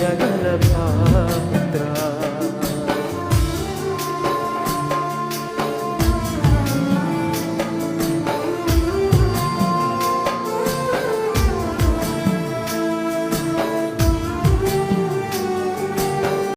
దయగల పాత్ర